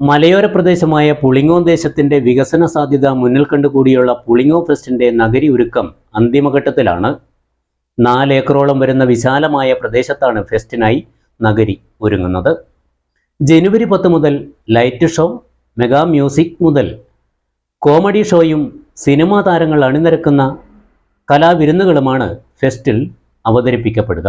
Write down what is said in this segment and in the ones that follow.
മലയോര പ്രദേശമായ പുളിങ്ങോ ദേശത്തിന്റെ വികസന സാധ്യത മുന്നിൽ കണ്ടുകൂടിയുള്ള പുളിങ്ങോ ഫെസ്റ്റിന്റെ നഗരി ഒരുക്കം അന്തിമഘട്ടത്തിലാണ്. നാലേക്കറോളം വരുന്ന വിശാലമായ പ്രദേശത്താണ് ഫെസ്റ്റിനായി നഗരി ഒരുങ്ങുന്നത്. ജനുവരി പത്ത് മുതൽ ലൈറ്റ് ഷോ മെഗാ മ്യൂസിക് മുതൽ കോമഡി ഷോയും സിനിമാ താരങ്ങൾ അണിനിരക്കുന്ന കലാവിരുന്നുകളുമാണ് ഫെസ്റ്റിൽ അവതരിപ്പിക്കപ്പെടുക.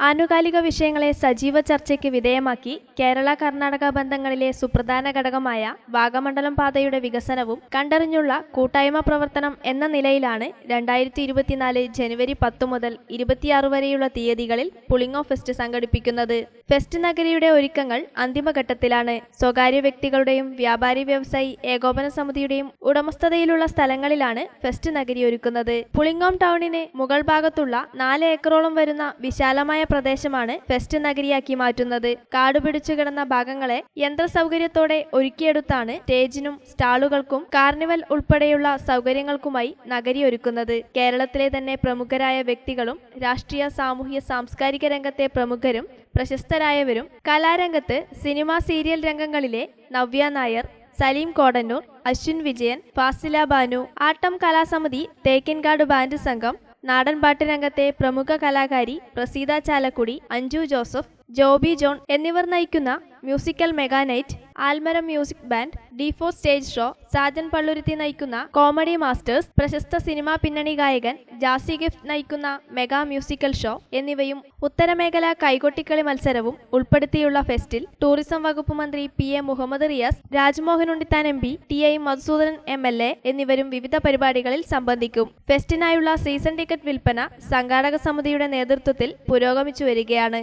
ആനുകാലിക വിഷയങ്ങളെ സജീവ ചർച്ചയ്ക്ക് വിധേയമാക്കി കേരള കർണാടക ബന്ധങ്ങളിലെ സുപ്രധാന ഘടകമായ വാഗമണ്ഡലം പാതയുടെ വികസനവും കണ്ടറിഞ്ഞുള്ള കൂട്ടായ്മ പ്രവർത്തനം എന്ന നിലയിലാണ് രണ്ടായിരത്തി ഇരുപത്തിനാല് ജനുവരി പത്ത് മുതൽ ഇരുപത്തിയാറ് വരെയുള്ള തീയതികളിൽ പുളിങ്ങോ ഫെസ്റ്റ് സംഘടിപ്പിക്കുന്നത്. ഫെസ്റ്റ് നഗരിയുടെ ഒരുക്കങ്ങൾ അന്തിമഘട്ടത്തിലാണ്. സ്വകാര്യ വ്യക്തികളുടെയും വ്യാപാരി വ്യവസായി ഏകോപന സമിതിയുടെയും ഉടമസ്ഥതയിലുള്ള സ്ഥലങ്ങളിലാണ് ഫെസ്റ്റ് നഗരി ഒരുക്കുന്നത്. പുളിങ്ങോം ടൗണിന് മുകൾ ഭാഗത്തുള്ള നാല് ഏക്കറോളം വരുന്ന വിശാലമായ പ്രദേശമാണ് ഫെസ്റ്റ് നഗരിയാക്കി മാറ്റുന്നത്. കാടുപിടിച്ചു കിടന്ന ഭാഗങ്ങളെ യന്ത്ര സൗകര്യത്തോടെ ഒരുക്കിയെടുത്താണ് സ്റ്റേജിനും സ്റ്റാളുകൾക്കും കാർണിവൽ ഉൾപ്പെടെയുള്ള സൗകര്യങ്ങൾക്കുമായി നഗരി ഒരുക്കുന്നത്. കേരളത്തിലെ തന്നെ പ്രമുഖരായ വ്യക്തികളും രാഷ്ട്രീയ സാമൂഹ്യ സാംസ്കാരിക രംഗത്തെ പ്രമുഖരും പ്രശസ്തരായവരും കലാരംഗത്ത് സിനിമ സീരിയൽ രംഗങ്ങളിലെ നവ്യ നായർ സലീം കോടന്നൂർ അശ്വിൻ വിജയൻ ഫാസില ബാനു ആട്ടം കലാസമിതി തേക്കിൻകാട് ബാൻഡ് സംഘം നാടൻപാട്ട് രംഗത്തെ പ്രമുഖ കലാകാരി പ്രസീത ചാലക്കുടി അഞ്ജു ജോസഫ് ജോബി ജോൺ എന്നിവർ നയിക്കുന്ന musical mega night Aalmaram music band ഡിഫോ stage show Sajan Palluruthy നയിക്കുന്ന കോമഡി മാസ്റ്റേഴ്സ് പ്രശസ്ത സിനിമാ പിന്നണി ഗായകൻ ജാസി ഗിഫ്റ്റ് നയിക്കുന്ന മെഗാ മ്യൂസിക്കൽ ഷോ എന്നിവയും ഉത്തരമേഖല കൈകൊട്ടിക്കളി മത്സരവും ഉൾപ്പെടുത്തിയുള്ള ഫെസ്റ്റിൽ ടൂറിസം വകുപ്പ് മന്ത്രി P A Muhammad Riyas Rajmohan Unnithan M P T I Madhusoodanan M L A എന്നിവരും വിവിധ പരിപാടികളിൽ സംബന്ധിക്കും. ഫെസ്റ്റിനായുള്ള സീസൺ ടിക്കറ്റ് വിൽപ്പന സംഘാടക സമിതിയുടെ നേതൃത്വത്തിൽ പുരോഗമിച്ചു വരികയാണ്.